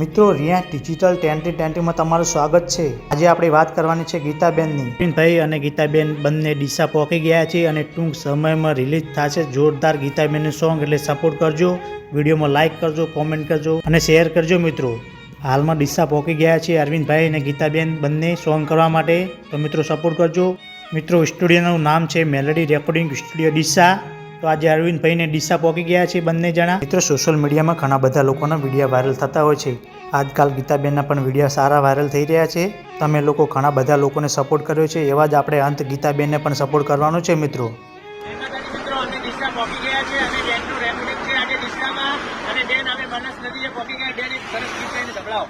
મિત્રો, Riya digital twenty ટેન્ટીમાં તમારું સ્વાગત છે. આજે આપણે વાત કરવાની છે ગીતાબેનની. ભાઈ અને ગીતાબેન બંને ડીસા પહોંચી ગયા છે અને ટૂંક સમયમાં રિલીઝ થશે જોરદાર ગીતાબેનનું સોંગ. એટલે સપોર્ટ કરજો, વિડીયોમાં લાઇક કરજો કોમેન્ટ કરજો અને શેર કરજો મિત્રો. હાલમાં ડીસા પહોંચી ગયા છે અરવિંદભાઈ અને ગીતાબેન બંને સોંગ કરવા માટે. તો મિત્રો સપોર્ટ કરજો. મિત્રો, સ્ટુડિયોનું નામ છે મેલેડી રેકોર્ડિંગ સ્ટુડિયો ડીસા. તો આજે અરવિંદભાઈને ડીસા પહોંચી ગયા છે બંને જણા. મિત્રો સોશિયલ મીડિયામાં ઘણા બધા લોકોના વીડિયો વાયરલ થતા હોય છે. આજકાલ ગીતાબેનના પણ વીડિયો સારા વાયરલ થઈ રહ્યા છે. તમે લોકો ઘણા બધા લોકોને સપોર્ટ કર્યો છે એવા જ આપણે અંત ગીતાબેનને પણ સપોર્ટ કરવાનો છે મિત્રો. જય માતાજી મિત્રો અમે ડીસા પહોંચી ગયા અને બેનનું રેકોર્ડિંગ છે આજે ડીસામાં. અને બેન અમે બનાસ નદીએ પહોંચી ગયા બેન એક સરસ ગીત સંભળાવો.